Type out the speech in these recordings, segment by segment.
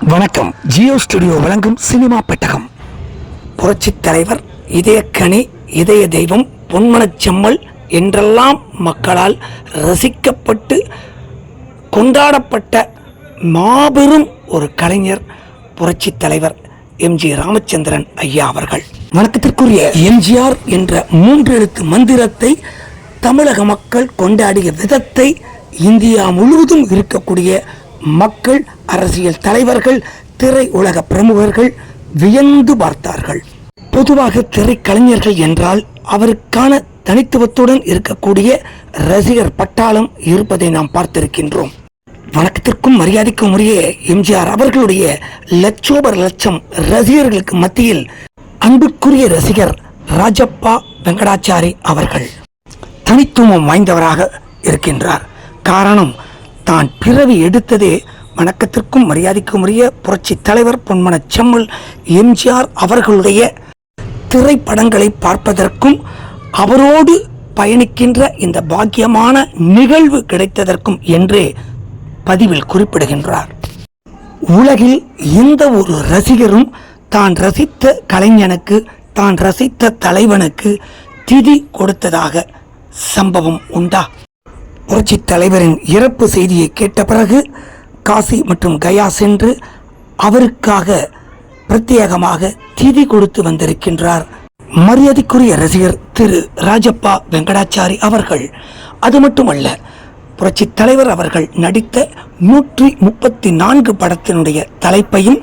வணக்கம். ஜியோ ஸ்டுடியோ வழங்கும் சினிமா பெட்டகம். புரட்சி தலைவர் இதயக்கணி இதய தெய்வம் பொன்மனச் செம்மல் என்றெல்லாம் மக்களால் ரசிக்கப்பட்டு கொண்டாடப்பட்ட மாபெரும் ஒரு கலைஞர் புரட்சித் தலைவர் எம்ஜி ராமச்சந்திரன் ஐயா அவர்கள். வணக்கத்திற்குரிய எம்ஜிஆர் என்ற மூன்று எழுத்து மந்திரத்தை தமிழக மக்கள் கொண்டாடிய விதத்தை இந்தியா முழுவதும் இருக்கக்கூடிய மக்கள் அரசியல் தலைவர்கள் திரை உலக பிரமுகர்கள் வியந்து பார்த்தார்கள். பொதுவாக திரைக்கலைஞர்கள் என்றால் அவருக்கான தனித்துவத்துடன் இருக்கக்கூடிய ரசிகர் பட்டாளம் இருப்பதை நாம் பார்த்திருக்கின்றோம். வணக்கத்திற்கும் மரியாதைக்கும் உரிய எம்ஜிஆர் அவர்களுடைய லட்சோபர் லட்சம் ரசிகர்களுக்கு மத்தியில் அன்புக்குரிய ரசிகர் ராஜப்பா வெங்கடாச்சாரி அவர்கள் தனித்துவம் வாய்ந்தவராக இருக்கின்றார். காரணம் தான் பிறவி எடுத்ததே வணக்கத்திற்கும் மரியாதைக்கும் உரிய புரட்சி தலைவர் பொன்மனச் செம்மல் எம்ஜிஆர் அவர்களுடைய திரைப்படங்களை பார்ப்பதற்கும் அவரோடு பயணிக்கின்ற இந்த பாக்கியமான நிகழ்வு கிடைத்ததற்கும் என்றே பதிவில் குறிப்பிடுகின்றார். உலகில் எந்த ஒரு ரசிகரும் தான் ரசித்த கலைஞனுக்கு தான் ரசித்த தலைவனுக்கு திதி கொடுத்ததாக சம்பவம் உண்டா? புரட்சி தலைவரின் இறப்பு செய்தியை கேட்ட பிறகு காசி மற்றும் கயா சென்று அவருக்காக பிரத்யேகமாக திதி கொடுத்து வந்திருக்கின்றார். மரியாதைக்குரிய ரசிகர் திரு ராஜப்பா வெங்கடாச்சாரி அவர்கள். அது மட்டுமல்ல புரட்சித் தலைவர் அவர்கள் நடித்த நூற்றி முப்பத்தி நான்கு படத்தினுடைய தலைப்பையும்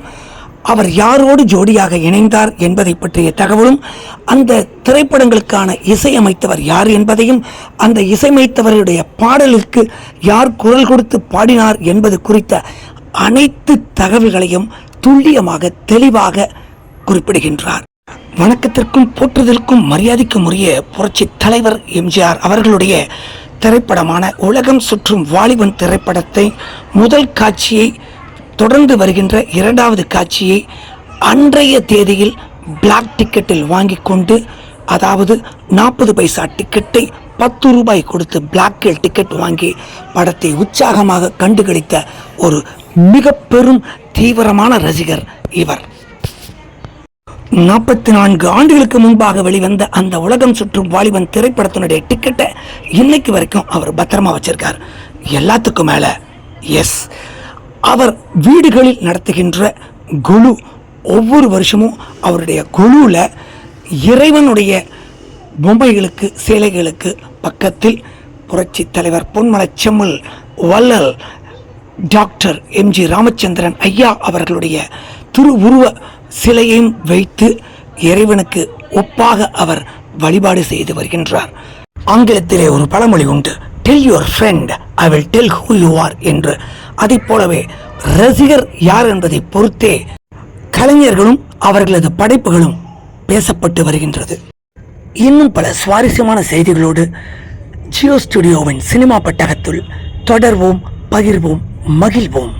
அவர் யாரோடு ஜோடியாக இணைந்தார் என்பதை பற்றிய தகவலும் அந்த திரைப்படங்களுக்கான இசையமைத்தவர் யார் என்பதையும் அந்த இசையமைத்தவருடைய பாடலுக்கு யார் குரல் கொடுத்து பாடினார் என்பது குறித்த அனைத்து தகவல்களையும் துல்லியமாக தெளிவாக குறிப்பிடுகின்றார். வணக்கத்திற்கும் போற்றுதலுக்கும் மரியாதைக்கும் உரிய புரட்சி தலைவர் எம்ஜிஆர் அவர்களுடைய திரைப்படமான உலகம் சுற்றும் வாலிபன் திரைப்படத்தை முதல் காட்சியை தொடர்ந்து வருகின்ற இரண்டாவது காட்சியை அன்றைய தேதியில் பிளாக் டிக்கெட்டில் வாங்கி கொண்டு அதாவது நாற்பது பைசா டிக்கெட்டை பத்து ரூபாய் கொடுத்து பிளாக்கில் டிக்கெட் வாங்கி படத்தை உற்சாகமாக கண்டுகளித்த ஒரு மிக பெரும் தீவிரமான ரசிகர் இவர். நாற்பத்தி நான்கு ஆண்டுகளுக்கு முன்பாக வெளிவந்த அந்த உலகம் சுற்றும் வாலிபன் திரைப்படத்தினுடைய டிக்கெட்டை இன்னைக்கு வரைக்கும் அவர் பத்திரமா வச்சிருக்கார். எல்லாத்துக்கும் மேல எஸ் அவர் வீடுகளில் நடத்துகின்ற குழு ஒவ்வொரு வருஷமும் அவருடைய குழுவில் இறைவனுடைய பொம்மைகளுக்கு சிலைகளுக்கு பக்கத்தில் புரட்சி தலைவர் பொன்மலச் செம்மல் வள்ளல் டாக்டர் எம்ஜி ராமச்சந்திரன் ஐயா அவர்களுடைய திருவுருவ சிலையையும் வைத்து இறைவனுக்கு ஒப்பாக அவர் வழிபாடு செய்து வருகின்றார். ஆங்கிலத்திலே ஒரு பழமொழி உண்டு tell your friend I will tell who you are என்று அதை போலவே ரசிகர் யார் என்பதை பொறுத்தே கலைஞர்களும் அவர்களது படைப்புகளும் பேசப்பட்டு வருகின்றது. இன்னும் பல சுவாரஸ்யமான செய்திகளோடு ஜியோ ஸ்டுடியோவின் சினிமா பட்டகத்தில் தொடர்வோம் பகிர்வோம் மகிழ்வோம்.